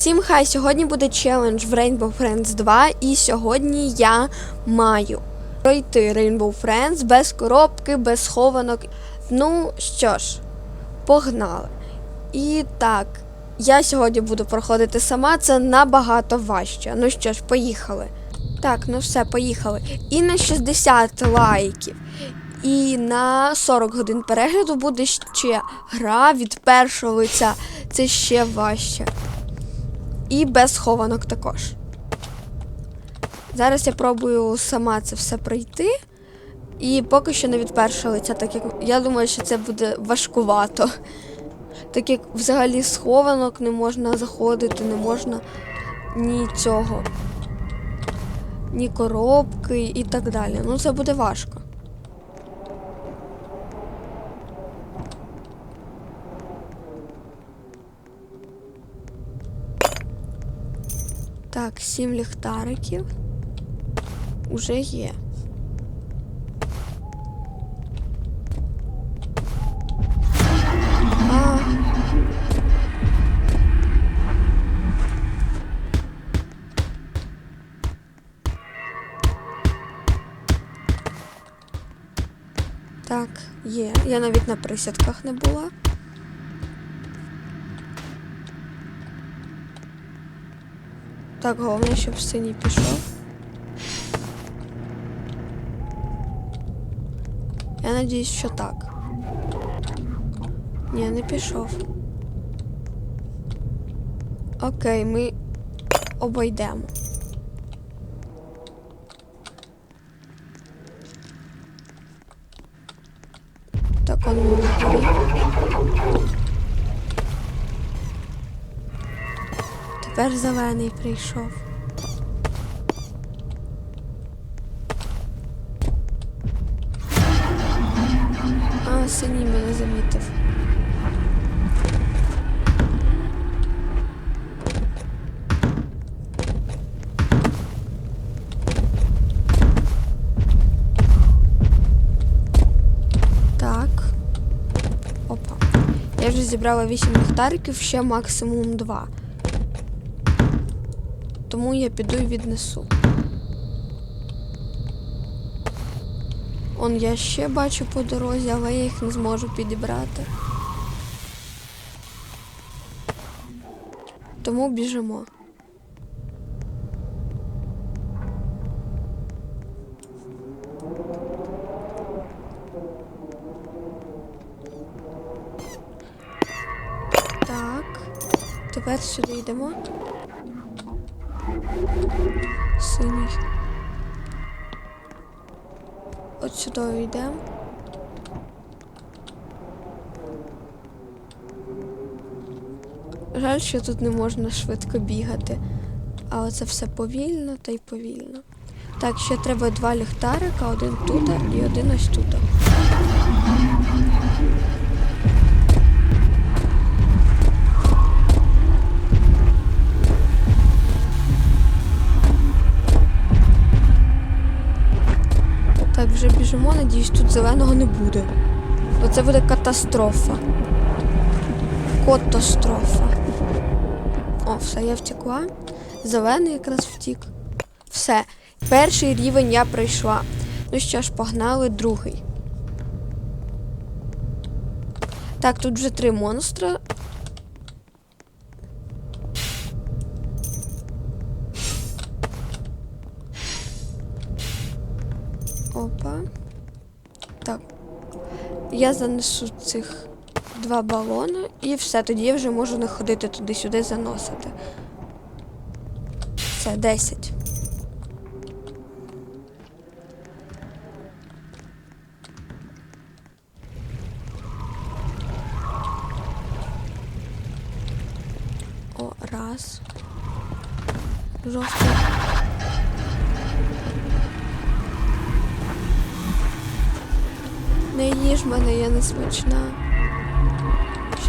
Всім хай! Сьогодні буде челендж в Rainbow Friends 2, і сьогодні я маю пройти Rainbow Friends без коробки, без схованок. Ну що ж, погнали. І так, я сьогодні буду проходити сама, це набагато важче. Ну що ж, поїхали. Так, ну все, поїхали. І на 60 лайків. І на 40 годин перегляду буде ще гра від першого лиця. Це ще важче. І без схованок також. Зараз я пробую сама це все пройти. І поки що не від першого лиця, так як я думаю, що це буде важкувато. Так як взагалі схованок не можна заходити, не можна ні цього, ні коробки і так далі. Ну це буде важко. Так, сім ліхтариків. Уже є. Так, є. Я навіть на присядках не була. Так, головне, щоб синій пішов. Я надіюсь, що так. Ні, не пішов. Окей, ми обійдемо. Так, он мені. Тепер зелений прийшов. А, синій мене замітив. Зібрала 8 ліхтариків, ще максимум 2. Тому я піду і віднесу. Он я ще бачу по дорозі, але я їх не зможу підібрати. Тому біжимо. Так. Тепер сюди йдемо. Синій. От сюди йдемо. Жаль, що тут не можна швидко бігати. Але це все повільно та й повільно. Так, ще треба два ліхтарика, один тут і один ось тут. Вже біжимо, надіюсь, тут зеленого не буде. Бо це буде катастрофа. Катастрофа. О, все, я втекла. Зелений якраз втік. Все. Перший рівень я пройшла. Ну що ж, погнали другий. Так, тут вже три монстра. Опа. Так. Я занесу цих два балони і все, тоді я вже можу не ходити туди-сюди заносити. Це 10.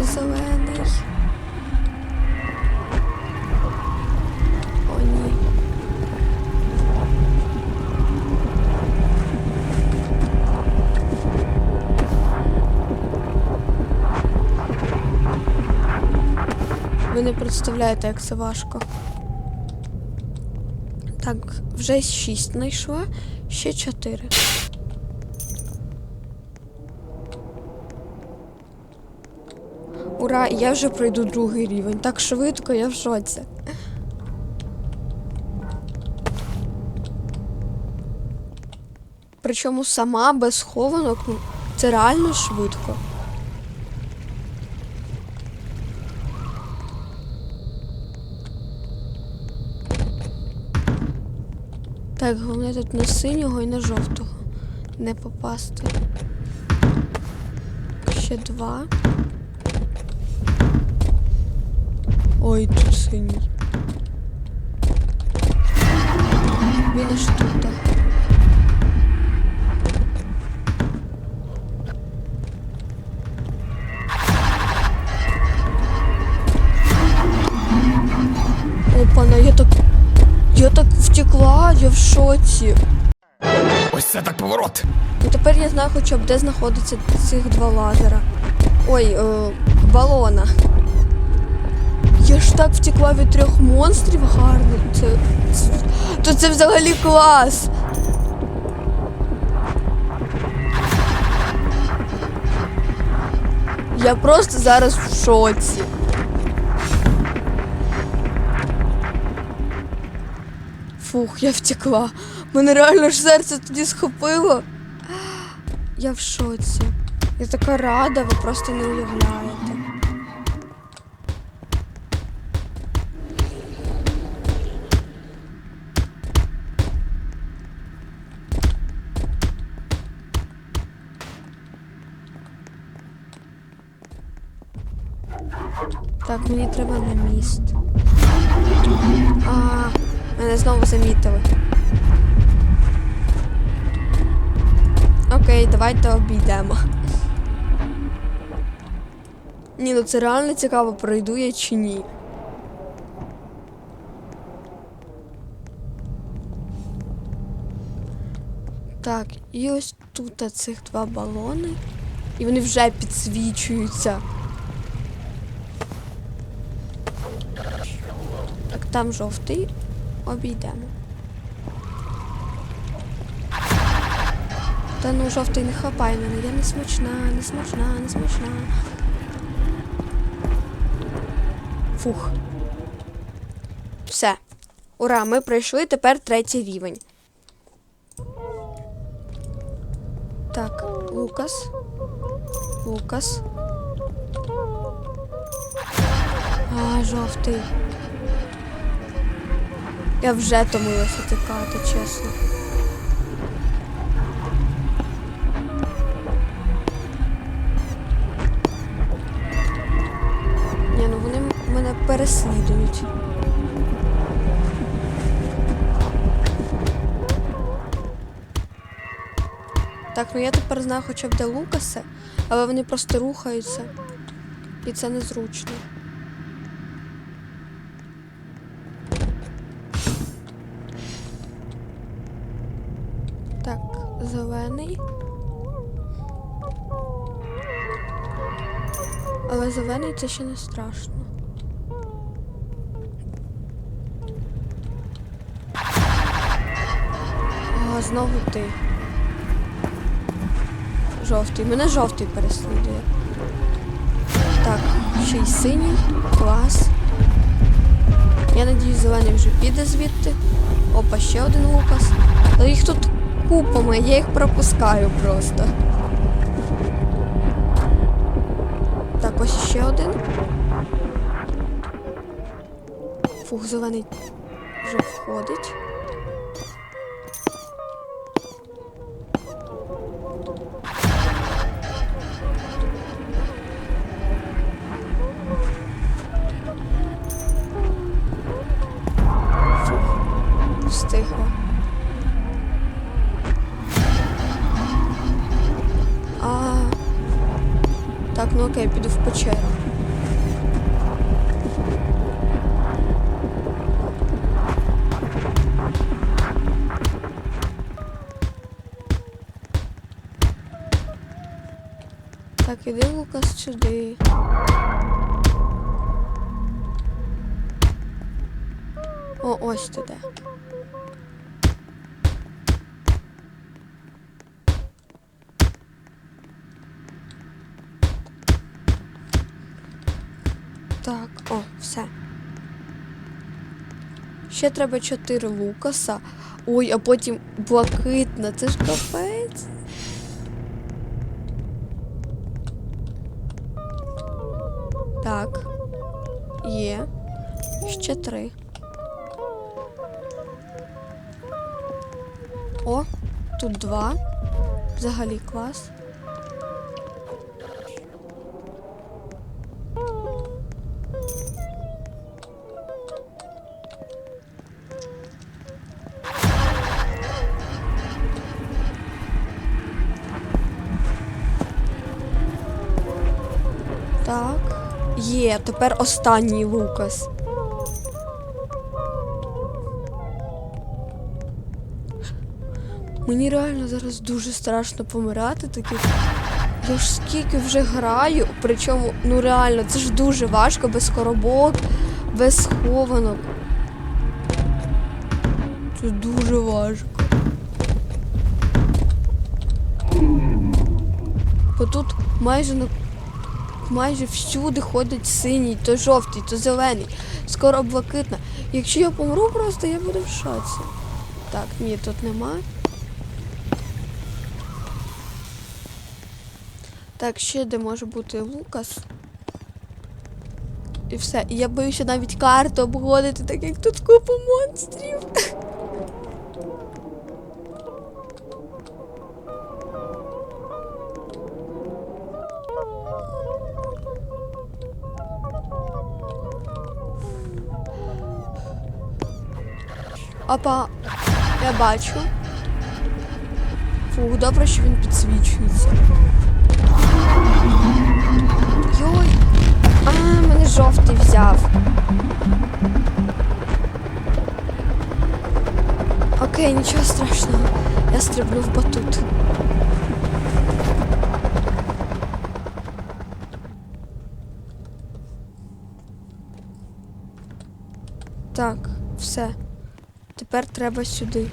Що зелений. О, ні. Ви не представляєте, як це важко. Так, вже 6 знайшла, ще 4. Ура, я вже пройду другий рівень. Так швидко, я в шоці. Причому сама без схованок, ну, це реально швидко. Так, головне тут на синього і на жовтого. Не попасти. Ще два. Ой, тут синій. Він аж тут. Опана, я так. Я так втекла, я в шоці. Ось це так поворот. Ну тепер я знаю хоча б де знаходяться цих два лазера. Ой, е, балона. Я ж так втекла від трьох монстрів гарно. Це, це, то це взагалі клас. Я просто зараз в шоці. Фух, я втекла. Мене реально ж серце тоді схопило. Я в шоці. Я така рада, ви просто не уявляєте. Так, мені треба на міст. А, мене знову замітили. Окей, давайте обійдемо. Ні, ну це реально цікаво, пройду я чи ні. Так, і ось тут цих два балони. І вони вже підсвічуються. Там жовтий. Обійдемо. Та ну жовтий не хапай мене, я не смачна, не смачна, не смачна. Фух. Все. Ура, ми пройшли тепер третій рівень. Так, Лукас. Лукас. А, жовтий. Я вже томилася тікати, чесно. Ні, ну вони мене переслідують. Так, ну я тепер знаю хоча б де Лукаси, але вони просто рухаються. І це незручно. Так, зелений. Але зелений це ще не страшно. А, знову ти. Жовтий. Мене жовтий переслідує. Так, ще й синій. Клас. Я надіюсь, зелений вже піде звідти. Опа, ще один Лукас. Але їх тут купами, я їх пропускаю просто. Так, ось ще один. Фух, зелений вже входить. Сюди. О, ось туди. Так, о, все. Ще треба 4 лукаса. Ой, а потім блакитна, це ж капець. Так. Є. Ще три. О, тут два. Взагалі клас. Є, тепер останній Лукас. Мені реально зараз дуже страшно помирати такі. Я ж скільки вже граю, причому, ну реально, це ж дуже важко, без коробок, без схованок. Це дуже важко. Бо тут майже на майже всюди ходить синій, то жовтий, то зелений, скоро блакитна. Якщо я помру просто, я буду в шоці. Так, ні, тут нема. Так, ще де може бути Лукас. І все. І я боюся навіть карту обходити, так як тут купа монстрів. Опа, я бачу. Фух, добре, що він підсвічується. Йой. А, мене жовтий взяв. Окей, нічого страшного. Я стрибну в батут. Так, все. Тепер треба сюди.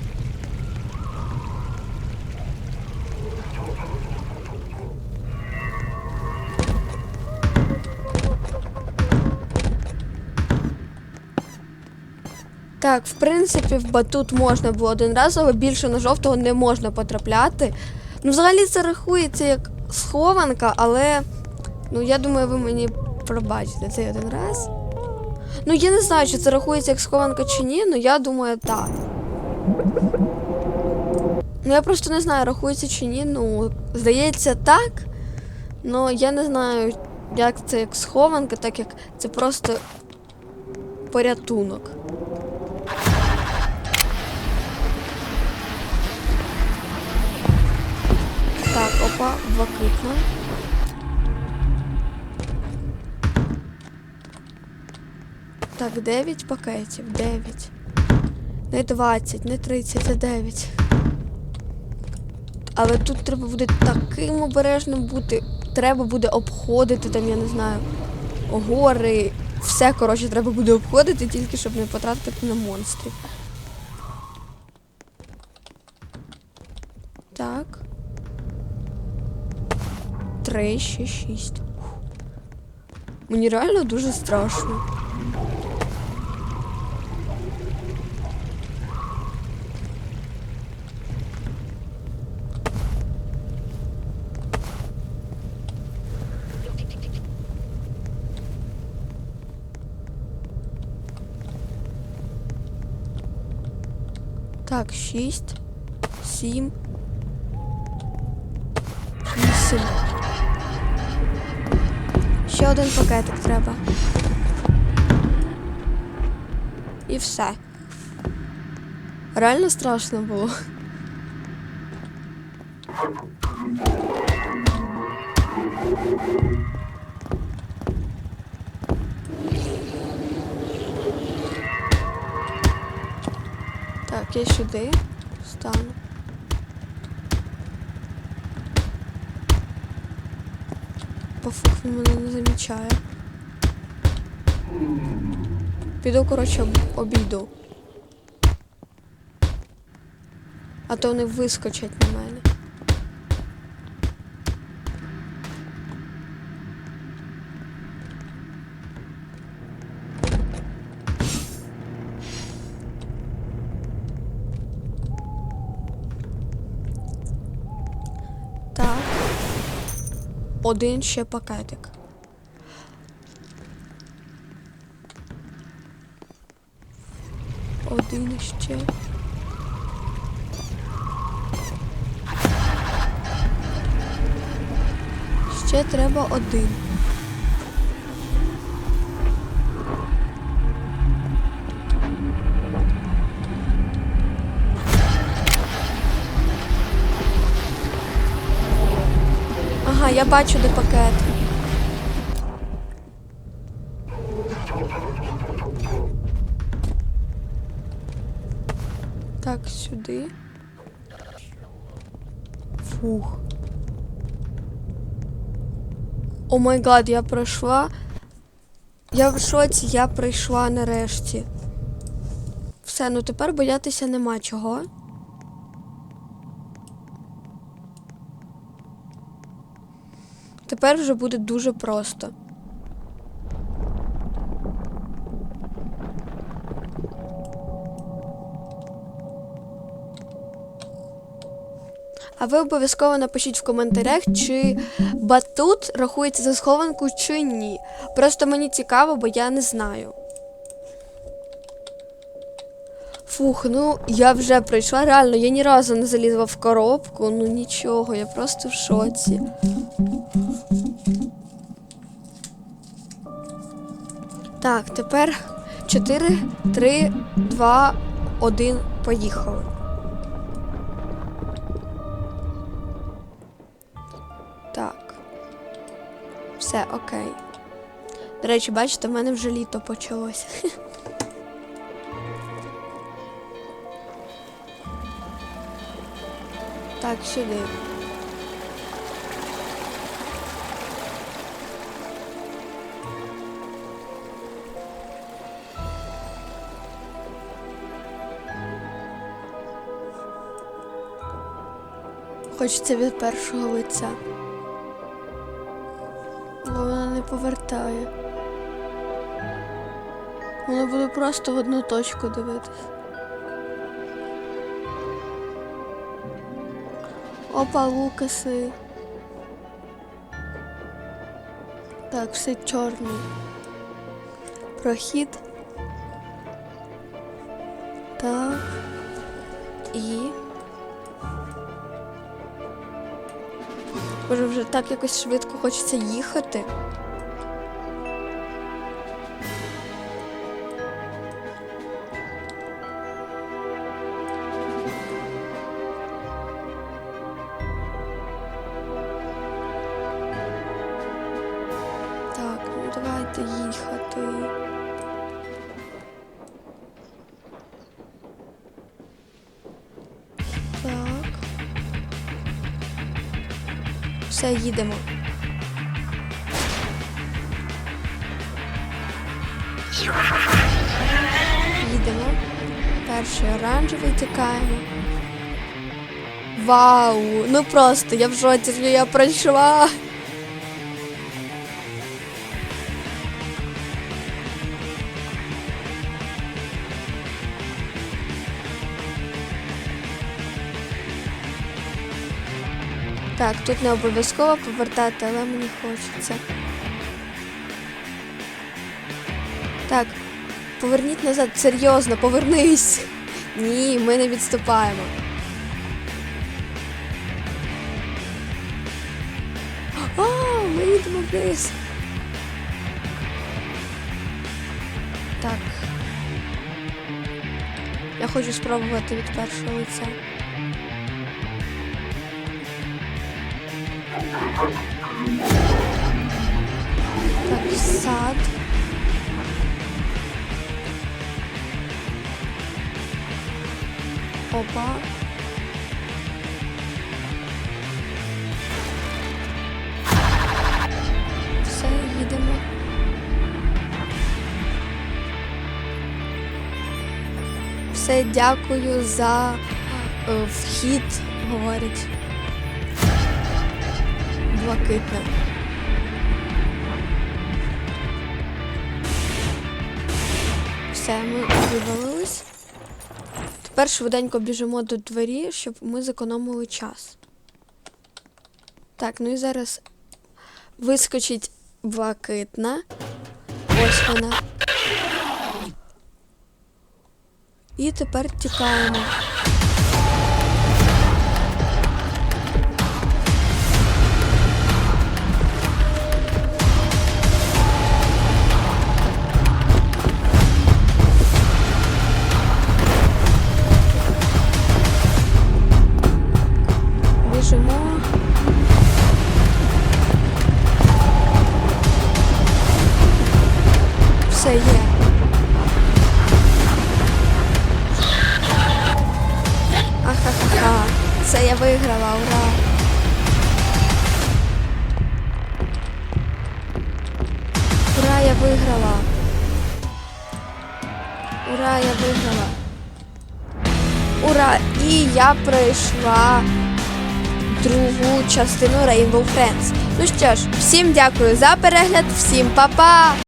Так, в принципі, в батут можна було один раз, але більше на жовтого не можна потрапляти. Ну, взагалі це рахується як схованка, але ну я думаю, ви мені пробачите цей один раз. Ну, я не знаю, чи це рахується як схованка чи ні, але я думаю, так. Ну, я просто не знаю, рахується чи ні. Ну, здається, так. Ну, я не знаю, як це як схованка, так як це просто порятунок. Так, опа, блакитна. Так, 9 пакетів, 9. Не 20, не 30, а 9. Але тут треба буде таким обережним бути. Треба буде обходити там, я не знаю, гори. Все, коротше, треба буде обходити, тільки щоб не потрапити на монстрів. Так. Три, ще шість. Мені реально дуже страшно. Так, шість, сім, вісім. Ще один пакетик треба. І все. Реально страшно було. Так, я сюди встану. Пофух, він мене не замічає. Піду, коротше, обійду. А то вони вискочать на мене. Один ще пакетик. Один ще. Ще треба один. Ага, я бачу, де пакет. Так, сюди. Фух. О май гад, я пройшла. Я в шоці, я прийшла нарешті. Все, ну тепер боятися нема чого. Тепер вже буде дуже просто. А ви обов'язково напишіть в коментарях, чи батут рахується за схованку чи ні. Просто мені цікаво, бо я не знаю. Фух, ну я вже прийшла. Реально, я ні разу не залізла в коробку, ну нічого, я просто в шоці. Так, тепер 4, 3, 2, 1, поїхали. Так. Все, окей. До речі, бачите, в мене вже літо почалося. Так, сюди. Хочеться від першого лиця. Бо вона не повертає. Вона буде просто в одну точку дивитись. Опа, лукаси. Так, все чорний. Прохід. Боже, вже так якось швидко хочеться їхати. Перший оранжевий тікаємо. Вау! Ну просто я в жоці, що я пройшла. Так, тут не обов'язково повертати, але мені хочеться. Поверніть назад, серйозно, повернись. Ні, ми не відступаємо. А, ми їдемо вниз. Так. Я хочу спробувати від першого лиця. Так, сад. Опа. Все, їдемо. Все, дякую за е, вхід говорить. Блакитне. Все, ми вивалились. Тепер швиденько біжимо до двері, щоб ми зекономили час. Так, ну і зараз вискочить блакитна. Ось вона. І тепер тікаємо. Пройшла другу частину Rainbow Friends. Ну що ж, всім дякую за перегляд, всім па-па!